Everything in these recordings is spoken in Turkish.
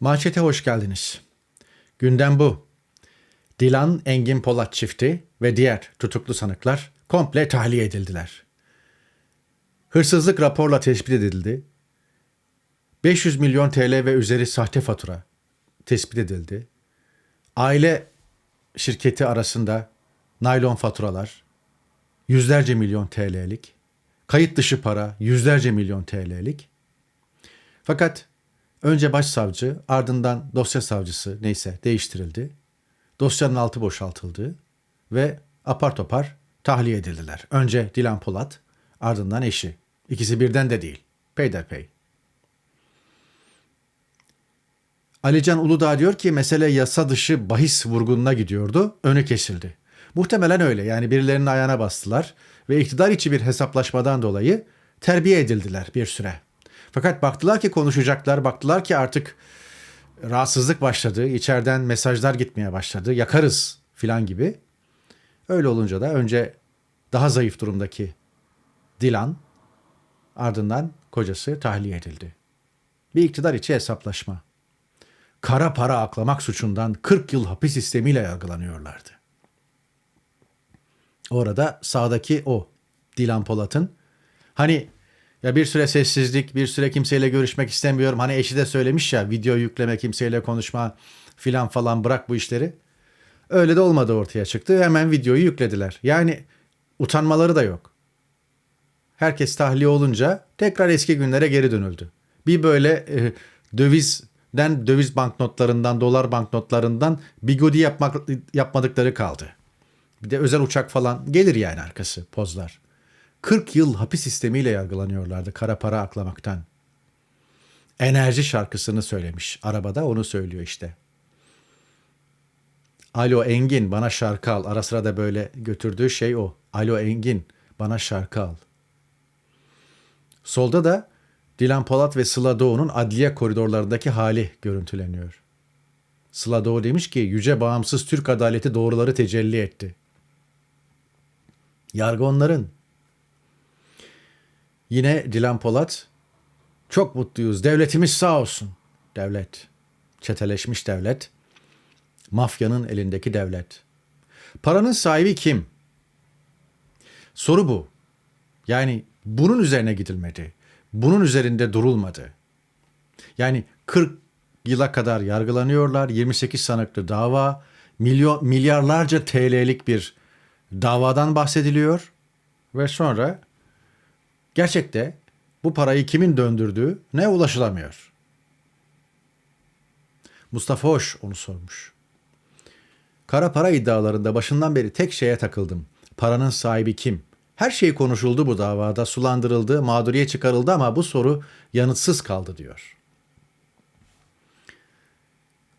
Manşete hoş geldiniz. Gündem bu. Dilan Engin Polat çifti ve diğer tutuklu sanıklar komple tahliye edildiler. Hırsızlık raporla tespit edildi. 500 milyon TL ve üzeri sahte fatura tespit edildi. Aile şirketi arasında naylon faturalar, yüzlerce milyon TL'lik, kayıt dışı para yüzlerce milyon TL'lik. Fakat önce başsavcı ardından dosya savcısı neyse değiştirildi. Dosyanın altı boşaltıldı ve apar topar tahliye edildiler. Önce Dilan Polat ardından eşi. İkisi birden de değil. Peyderpey. Alican Uludağ diyor ki mesele yasa dışı bahis vurgununa gidiyordu. Önü kesildi. Muhtemelen öyle. Yani birilerinin ayağına bastılar ve iktidar içi bir hesaplaşmadan dolayı terbiye edildiler bir süre. Fakat baktılar ki konuşacaklar, baktılar ki artık rahatsızlık başladı, içeriden mesajlar gitmeye başladı, yakarız filan gibi. Öyle olunca da önce daha zayıf durumdaki Dilan ardından kocası tahliye edildi. Bir iktidar içi hesaplaşma. Kara para aklamak suçundan 40 yıl hapis sistemiyle yargılanıyorlardı. Orada sağdaki o Dilan Polat'ın hani ya bir süre sessizlik, bir süre kimseyle görüşmek istemiyorum. Hani eşi de söylemiş ya video yükleme, kimseyle konuşma filan falan bırak bu işleri. Öyle de olmadı ortaya çıktı. Hemen videoyu yüklediler. Yani utanmaları da yok. Herkes tahliye olunca tekrar eski günlere geri dönüldü. Bir böyle e, dövizden, döviz banknotlarından, dolar banknotlarından bigodi yapmak, yapmadıkları kaldı. Bir de özel uçak falan gelir yani arkası pozlar. 40 yıl hapis sistemiyle yargılanıyorlardı kara para aklamaktan. Enerji şarkısını söylemiş. Arabada onu söylüyor işte. Alo Engin bana şarkı al. Ara sıra da böyle götürdüğü şey o. Alo Engin bana şarkı al. Solda da Dilan Polat ve Sıla Doğu'nun adliye koridorlarındaki hali görüntüleniyor. Sıla Doğu demiş ki yüce bağımsız Türk adaleti doğruları tecelli etti. Yargı onların. Yine Dilan Polat çok mutluyuz. Devletimiz sağ olsun. Devlet. Çeteleşmiş devlet. Mafyanın elindeki devlet. Paranın sahibi kim? Soru bu. Yani bunun üzerine gidilmedi. Bunun üzerinde durulmadı. Yani 40 yıla kadar yargılanıyorlar. 28 sanıklı dava. Milyon, milyarlarca TL'lik bir davadan bahsediliyor. Ve sonra gerçekte bu parayı kimin döndürdüğü ne ulaşılamıyor. Mustafa Hoş onu sormuş. Kara para iddialarında başından beri tek şeye takıldım. Paranın sahibi kim? Her şey konuşuldu bu davada, sulandırıldı, mağduriye çıkarıldı ama bu soru yanıtsız kaldı diyor.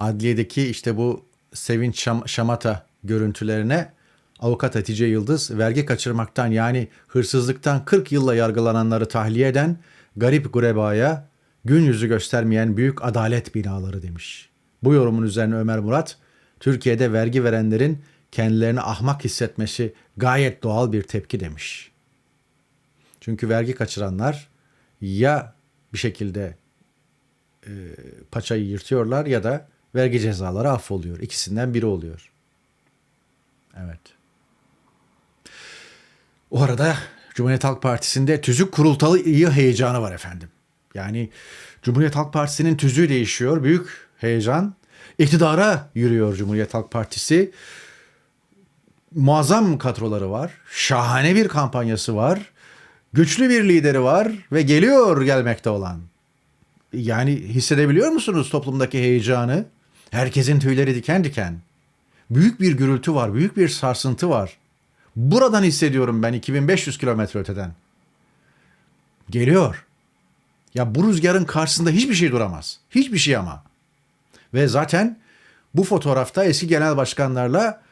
Adliyedeki işte bu Sevinç Şam- Şamata görüntülerine avukat Hatice Yıldız vergi kaçırmaktan yani hırsızlıktan 40 yılla yargılananları tahliye eden garip gurebaya gün yüzü göstermeyen büyük adalet binaları demiş. Bu yorumun üzerine Ömer Murat, Türkiye'de vergi verenlerin kendilerini ahmak hissetmesi gayet doğal bir tepki demiş. Çünkü vergi kaçıranlar ya bir şekilde e, paçayı yırtıyorlar ya da vergi cezaları affoluyor. İkisinden biri oluyor. Evet. O arada Cumhuriyet Halk Partisi'nde tüzük kurultayı heyecanı var efendim. Yani Cumhuriyet Halk Partisi'nin tüzüğü değişiyor. Büyük heyecan. İktidara yürüyor Cumhuriyet Halk Partisi. Muazzam kadroları var. Şahane bir kampanyası var. Güçlü bir lideri var ve geliyor gelmekte olan. Yani hissedebiliyor musunuz toplumdaki heyecanı? Herkesin tüyleri diken diken. Büyük bir gürültü var, büyük bir sarsıntı var. Buradan hissediyorum ben 2500 kilometre öteden. Geliyor. Ya bu rüzgarın karşısında hiçbir şey duramaz. Hiçbir şey ama. Ve zaten bu fotoğrafta eski genel başkanlarla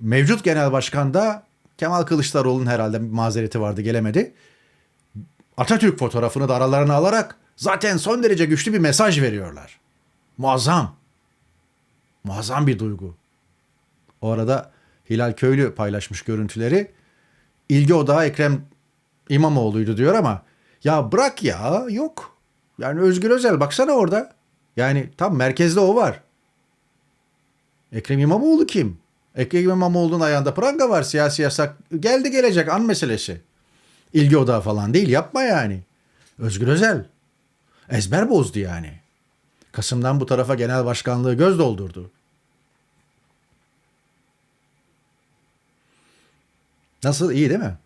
mevcut genel başkan da Kemal Kılıçdaroğlu'nun herhalde mazereti vardı gelemedi. Atatürk fotoğrafını da aralarına alarak zaten son derece güçlü bir mesaj veriyorlar. Muazzam. Muazzam bir duygu. O arada Hilal Köylü paylaşmış görüntüleri. İlgi odağı Ekrem İmamoğlu'ydu diyor ama ya bırak ya yok. Yani Özgür Özel baksana orada. Yani tam merkezde o var. Ekrem İmamoğlu kim? Ekrem İmamoğlu'nun ayağında pranga var siyasi yasak. Geldi gelecek an meselesi. İlgi odağı falan değil yapma yani. Özgür Özel. Ezber bozdu yani. Kasım'dan bu tarafa genel başkanlığı göz doldurdu. Nasıl iyi değil mi?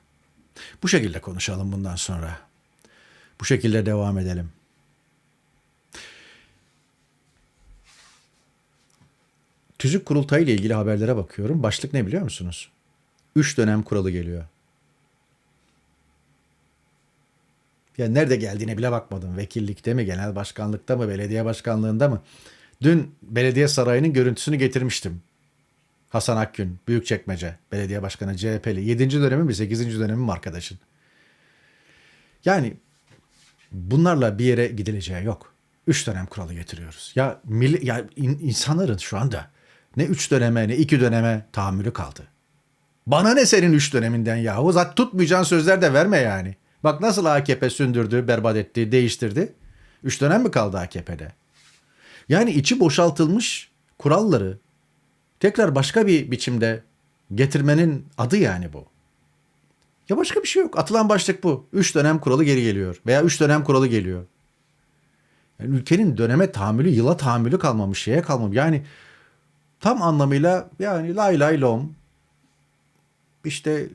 Bu şekilde konuşalım bundan sonra. Bu şekilde devam edelim. Tüzük kurultayı ile ilgili haberlere bakıyorum. Başlık ne biliyor musunuz? Üç dönem kuralı geliyor. Ya nerede geldiğine bile bakmadım. Vekillikte mi, genel başkanlıkta mı, belediye başkanlığında mı? Dün belediye sarayının görüntüsünü getirmiştim. Hasan Akgün, Büyükçekmece, belediye başkanı CHP'li. 7. dönemi mi, 8. dönemi mi arkadaşın? Yani bunlarla bir yere gidileceği yok. Üç dönem kuralı getiriyoruz. Ya, milli, ya in- insanların şu anda ne üç döneme ne iki döneme tahammülü kaldı. Bana ne senin üç döneminden yahu? Zaten tutmayacağın sözler de verme yani. Bak nasıl AKP sündürdü, berbat etti, değiştirdi. Üç dönem mi kaldı AKP'de? Yani içi boşaltılmış kuralları tekrar başka bir biçimde getirmenin adı yani bu. Ya başka bir şey yok. Atılan başlık bu. Üç dönem kuralı geri geliyor. Veya üç dönem kuralı geliyor. Yani ülkenin döneme tahammülü, yıla tahammülü kalmamış, şeye kalmamış. Yani tam anlamıyla yani lay lay lom işte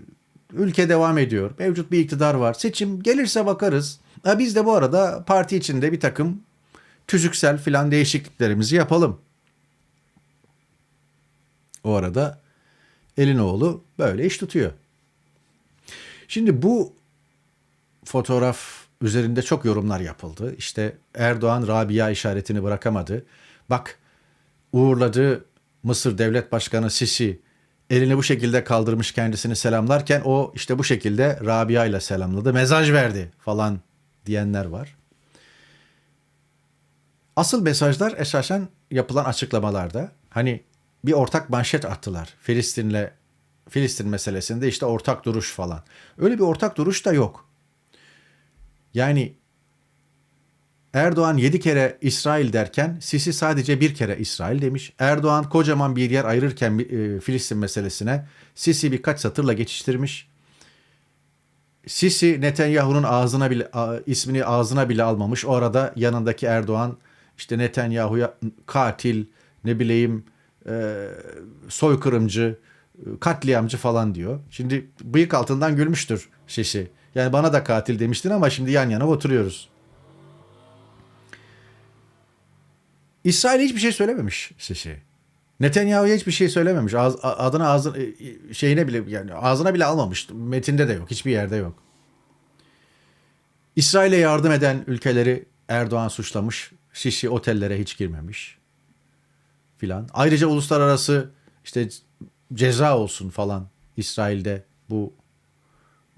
ülke devam ediyor. Mevcut bir iktidar var. Seçim gelirse bakarız. Ha biz de bu arada parti içinde bir takım tüzüksel filan değişikliklerimizi yapalım. O arada Elinoğlu böyle iş tutuyor. Şimdi bu fotoğraf üzerinde çok yorumlar yapıldı. İşte Erdoğan Rabia işaretini bırakamadı. Bak uğurladı Mısır Devlet Başkanı Sisi elini bu şekilde kaldırmış kendisini selamlarken o işte bu şekilde Rabia ile selamladı. Mesaj verdi falan diyenler var. Asıl mesajlar esasen yapılan açıklamalarda. Hani bir ortak manşet attılar. Filistin'le Filistin meselesinde işte ortak duruş falan. Öyle bir ortak duruş da yok. Yani Erdoğan yedi kere İsrail derken Sisi sadece bir kere İsrail demiş. Erdoğan kocaman bir yer ayırırken e, Filistin meselesine Sisi birkaç satırla geçiştirmiş. Sisi Netanyahu'nun ağzına bile a, ismini ağzına bile almamış. O arada yanındaki Erdoğan işte Netanyahu'ya katil ne bileyim e, soykırımcı katliamcı falan diyor. Şimdi bıyık altından gülmüştür Sisi. Yani bana da katil demiştin ama şimdi yan yana oturuyoruz. İsrail hiçbir şey söylememiş Sisi. Netanyahu'ya hiçbir şey söylememiş. Ağz, adını ağzına şeyine bile yani ağzına bile almamış. Metinde de yok. Hiçbir yerde yok. İsrail'e yardım eden ülkeleri Erdoğan suçlamış. Sisi otellere hiç girmemiş filan. Ayrıca uluslararası işte ceza olsun falan İsrail'de bu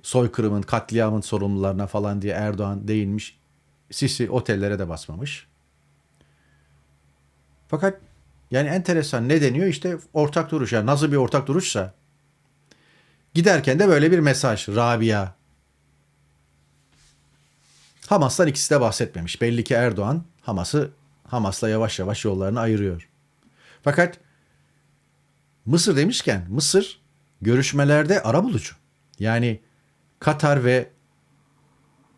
soykırımın, katliamın sorumlularına falan diye Erdoğan değinmiş. Sisi otellere de basmamış. Fakat yani enteresan ne deniyor? İşte ortak duruş. Yani nasıl bir ortak duruşsa giderken de böyle bir mesaj. Rabia. Hamas'tan ikisi de bahsetmemiş. Belli ki Erdoğan Hamas'ı Hamas'la yavaş yavaş yollarını ayırıyor. Fakat Mısır demişken Mısır görüşmelerde arabulucu. Yani Katar ve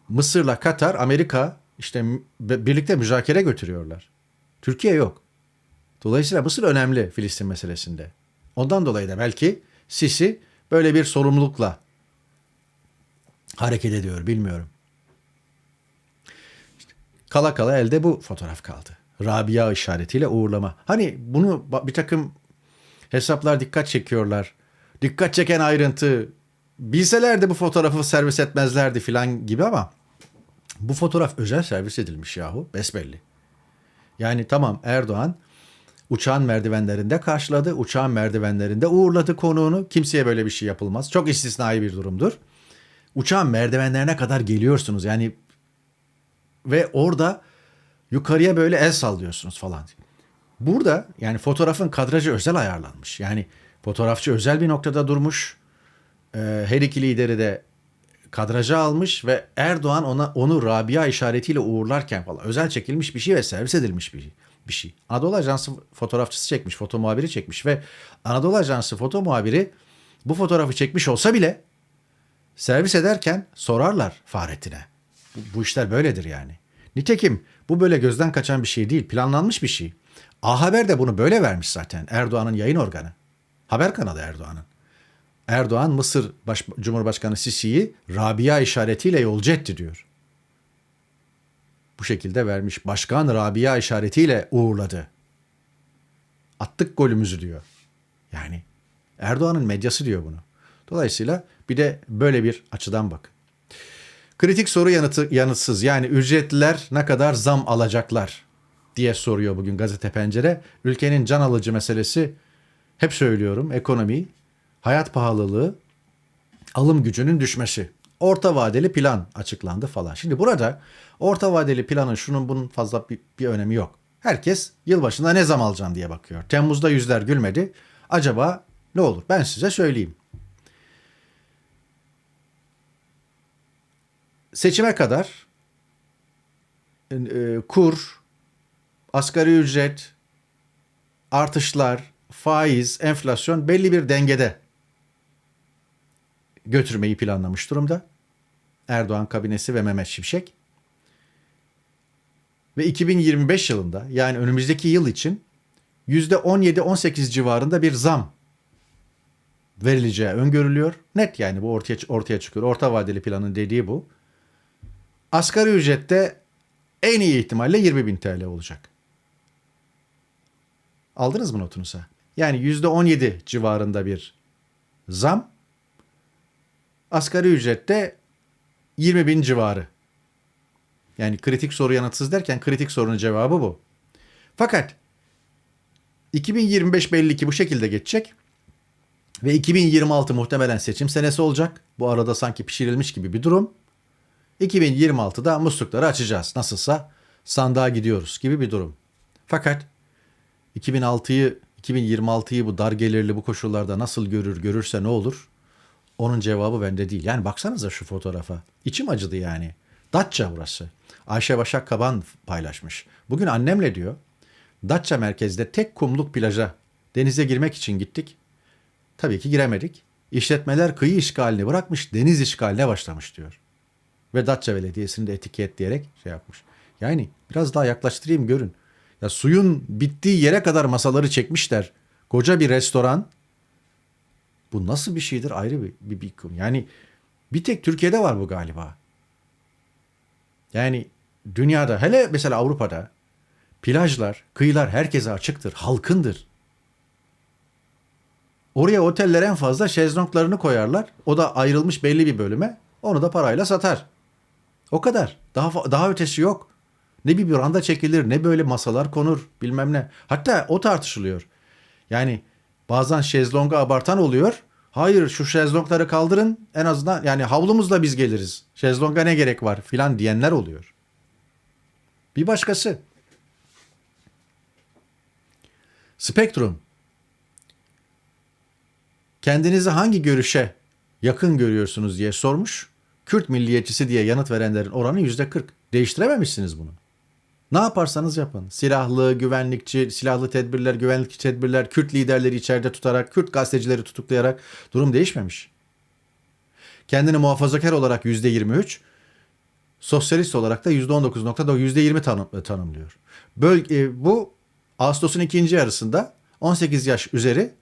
Mısır'la Katar, Amerika işte birlikte müzakere götürüyorlar. Türkiye yok. Dolayısıyla Mısır önemli Filistin meselesinde. Ondan dolayı da belki Sisi böyle bir sorumlulukla hareket ediyor bilmiyorum. İşte kala kala elde bu fotoğraf kaldı. Rabia işaretiyle uğurlama. Hani bunu bir takım hesaplar dikkat çekiyorlar. Dikkat çeken ayrıntı bilselerdi bu fotoğrafı servis etmezlerdi filan gibi ama bu fotoğraf özel servis edilmiş yahu besbelli. Yani tamam Erdoğan uçağın merdivenlerinde karşıladı. Uçağın merdivenlerinde uğurladı konuğunu. Kimseye böyle bir şey yapılmaz. Çok istisnai bir durumdur. Uçağın merdivenlerine kadar geliyorsunuz. Yani ve orada yukarıya böyle el sallıyorsunuz falan. Burada yani fotoğrafın kadrajı özel ayarlanmış. Yani fotoğrafçı özel bir noktada durmuş. Ee, her iki lideri de kadraja almış ve Erdoğan ona onu Rabia işaretiyle uğurlarken falan özel çekilmiş bir şey ve servis edilmiş bir şey. bir şey. Anadolu Ajansı fotoğrafçısı çekmiş, foto muhabiri çekmiş ve Anadolu Ajansı foto muhabiri bu fotoğrafı çekmiş olsa bile servis ederken sorarlar Fahrettin'e. Bu, bu işler böyledir yani. Nitekim bu böyle gözden kaçan bir şey değil, planlanmış bir şey. A Haber de bunu böyle vermiş zaten. Erdoğan'ın yayın organı. Haber kanalı Erdoğan'ın. Erdoğan Mısır Baş, Cumhurbaşkanı Sisi'yi Rabia işaretiyle yolcu etti diyor. Bu şekilde vermiş. Başkan Rabia işaretiyle uğurladı. Attık golümüzü diyor. Yani Erdoğan'ın medyası diyor bunu. Dolayısıyla bir de böyle bir açıdan bak. Kritik soru yanıtı yanıtsız. Yani ücretliler ne kadar zam alacaklar diye soruyor bugün gazete pencere. Ülkenin can alıcı meselesi hep söylüyorum ekonomi, hayat pahalılığı, alım gücünün düşmesi. Orta vadeli plan açıklandı falan. Şimdi burada orta vadeli planın şunun bunun fazla bir, bir önemi yok. Herkes yılbaşında ne zam alacağım diye bakıyor. Temmuz'da yüzler gülmedi. Acaba ne olur? Ben size söyleyeyim. Seçime kadar e, kur, asgari ücret, artışlar, faiz, enflasyon belli bir dengede götürmeyi planlamış durumda. Erdoğan kabinesi ve Mehmet Şimşek. Ve 2025 yılında yani önümüzdeki yıl için %17-18 civarında bir zam verileceği öngörülüyor. Net yani bu ortaya ortaya çıkıyor. Orta vadeli planın dediği bu. Asgari ücrette en iyi ihtimalle 20 bin TL olacak. Aldınız mı notunuza? Yani %17 civarında bir zam. Asgari ücrette 20 bin civarı. Yani kritik soru yanıtsız derken kritik sorunun cevabı bu. Fakat 2025 belli ki bu şekilde geçecek. Ve 2026 muhtemelen seçim senesi olacak. Bu arada sanki pişirilmiş gibi bir durum. 2026'da muslukları açacağız. Nasılsa sandığa gidiyoruz gibi bir durum. Fakat 2006'yı 2026'yı bu dar gelirli bu koşullarda nasıl görür görürse ne olur? Onun cevabı bende değil. Yani baksanıza şu fotoğrafa. İçim acıdı yani. Datça burası. Ayşe Başak Kaban paylaşmış. Bugün annemle diyor. Datça merkezde tek kumluk plaja denize girmek için gittik. Tabii ki giremedik. İşletmeler kıyı işgalini bırakmış deniz işgaline başlamış diyor. Ve Datça Belediyesi'ni de etiketleyerek şey yapmış. Yani biraz daha yaklaştırayım görün. Ya suyun bittiği yere kadar masaları çekmişler. Koca bir restoran. Bu nasıl bir şeydir ayrı bir, bir, bir konu. Yani bir tek Türkiye'de var bu galiba. Yani dünyada hele mesela Avrupa'da plajlar, kıyılar herkese açıktır, halkındır. Oraya oteller en fazla şezlonglarını koyarlar. O da ayrılmış belli bir bölüme. Onu da parayla satar. O kadar. Daha daha ötesi yok. Ne bir branda çekilir ne böyle masalar konur bilmem ne. Hatta o tartışılıyor. Yani bazen şezlonga abartan oluyor. Hayır şu şezlongları kaldırın en azından yani havlumuzla biz geliriz. Şezlonga ne gerek var filan diyenler oluyor. Bir başkası. Spektrum. Kendinizi hangi görüşe yakın görüyorsunuz diye sormuş. Kürt milliyetçisi diye yanıt verenlerin oranı yüzde 40. Değiştirememişsiniz bunu. Ne yaparsanız yapın. Silahlı, güvenlikçi, silahlı tedbirler, güvenlikçi tedbirler, Kürt liderleri içeride tutarak, Kürt gazetecileri tutuklayarak durum değişmemiş. Kendini muhafazakar olarak yüzde 23, sosyalist olarak da yüzde 19.9 yüzde 20 tanım, tanımlıyor. Böl, e, bu Ağustos'un ikinci yarısında 18 yaş üzeri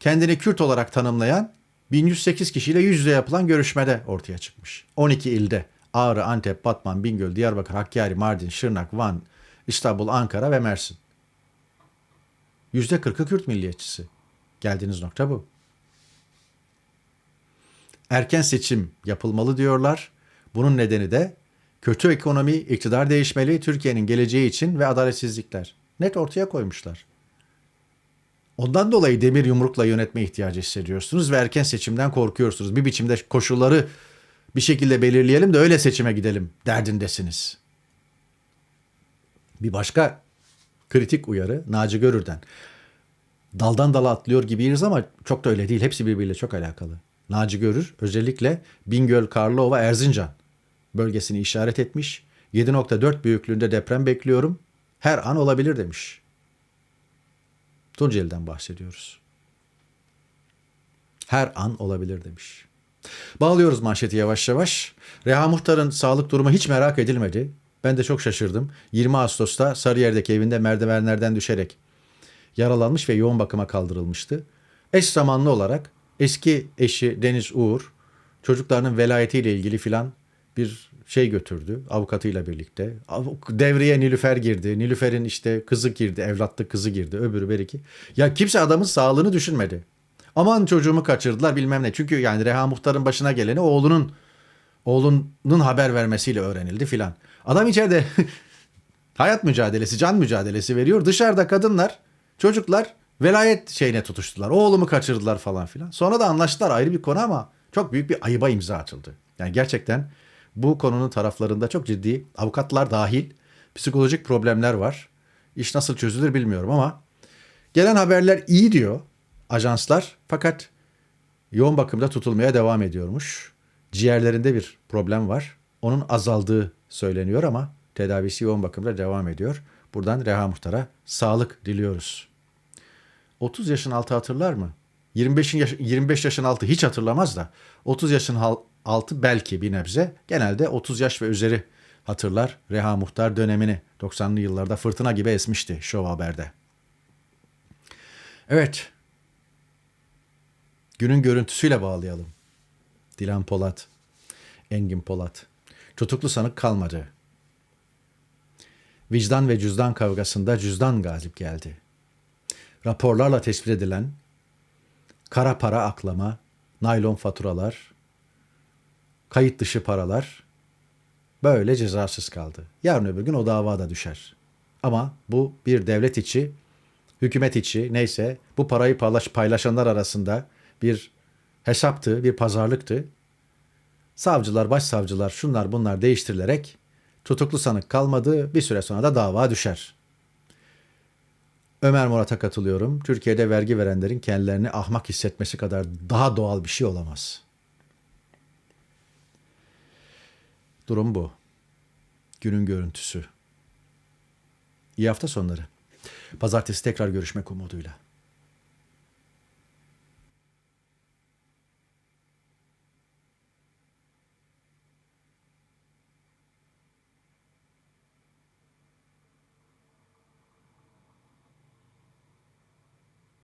kendini Kürt olarak tanımlayan 1108 kişiyle yüz yüze yapılan görüşmede ortaya çıkmış. 12 ilde Ağrı, Antep, Batman, Bingöl, Diyarbakır, Hakkari, Mardin, Şırnak, Van, İstanbul, Ankara ve Mersin. %40'ı Kürt milliyetçisi. Geldiğiniz nokta bu. Erken seçim yapılmalı diyorlar. Bunun nedeni de kötü ekonomi, iktidar değişmeli, Türkiye'nin geleceği için ve adaletsizlikler. Net ortaya koymuşlar. Ondan dolayı demir yumrukla yönetme ihtiyacı hissediyorsunuz ve erken seçimden korkuyorsunuz. Bir biçimde koşulları bir şekilde belirleyelim de öyle seçime gidelim derdindesiniz. Bir başka kritik uyarı Naci Görür'den. Daldan dala atlıyor gibiyiz ama çok da öyle değil. Hepsi birbiriyle çok alakalı. Naci Görür özellikle Bingöl, Karlova, Erzincan bölgesini işaret etmiş. 7.4 büyüklüğünde deprem bekliyorum. Her an olabilir demiş. Tunceli'den bahsediyoruz. Her an olabilir demiş. Bağlıyoruz manşeti yavaş yavaş. Reha Muhtar'ın sağlık durumu hiç merak edilmedi. Ben de çok şaşırdım. 20 Ağustos'ta Sarıyer'deki evinde merdivenlerden düşerek yaralanmış ve yoğun bakıma kaldırılmıştı. Eş zamanlı olarak eski eşi Deniz Uğur çocuklarının velayetiyle ilgili filan bir şey götürdü avukatıyla birlikte. Devreye Nilüfer girdi. Nilüfer'in işte kızı girdi, evlatlık kızı girdi, öbürü beriki. Ya kimse adamın sağlığını düşünmedi. Aman çocuğumu kaçırdılar bilmem ne. Çünkü yani Reha Muhtar'ın başına geleni oğlunun oğlunun haber vermesiyle öğrenildi filan. Adam içeride hayat mücadelesi, can mücadelesi veriyor. Dışarıda kadınlar, çocuklar velayet şeyine tutuştular. Oğlumu kaçırdılar falan filan. Sonra da anlaştılar ayrı bir konu ama çok büyük bir ayıba imza atıldı. Yani gerçekten bu konunun taraflarında çok ciddi avukatlar dahil psikolojik problemler var. İş nasıl çözülür bilmiyorum ama gelen haberler iyi diyor ajanslar fakat yoğun bakımda tutulmaya devam ediyormuş. Ciğerlerinde bir problem var. Onun azaldığı söyleniyor ama tedavisi yoğun bakımda devam ediyor. Buradan Reha Muhtar'a sağlık diliyoruz. 30 yaşın altı hatırlar mı? 25 yaş, 25 yaşın altı hiç hatırlamaz da 30 yaşın altı belki bir nebze. Genelde 30 yaş ve üzeri hatırlar Reha Muhtar dönemini. 90'lı yıllarda fırtına gibi esmişti Şov Haber'de. Evet. Günün görüntüsüyle bağlayalım. Dilan Polat, Engin Polat. Tutuklu sanık kalmadı. Vicdan ve cüzdan kavgasında cüzdan galip geldi. Raporlarla tespit edilen kara para aklama, naylon faturalar, kayıt dışı paralar böyle cezasız kaldı. Yarın öbür gün o dava da düşer. Ama bu bir devlet içi, hükümet içi neyse bu parayı paylaş, paylaşanlar arasında bir hesaptı, bir pazarlıktı. Savcılar, başsavcılar şunlar bunlar değiştirilerek tutuklu sanık kalmadı. Bir süre sonra da dava düşer. Ömer Murat'a katılıyorum. Türkiye'de vergi verenlerin kendilerini ahmak hissetmesi kadar daha doğal bir şey olamaz. Durum bu. Günün görüntüsü. İyi hafta sonları. Pazartesi tekrar görüşmek umuduyla.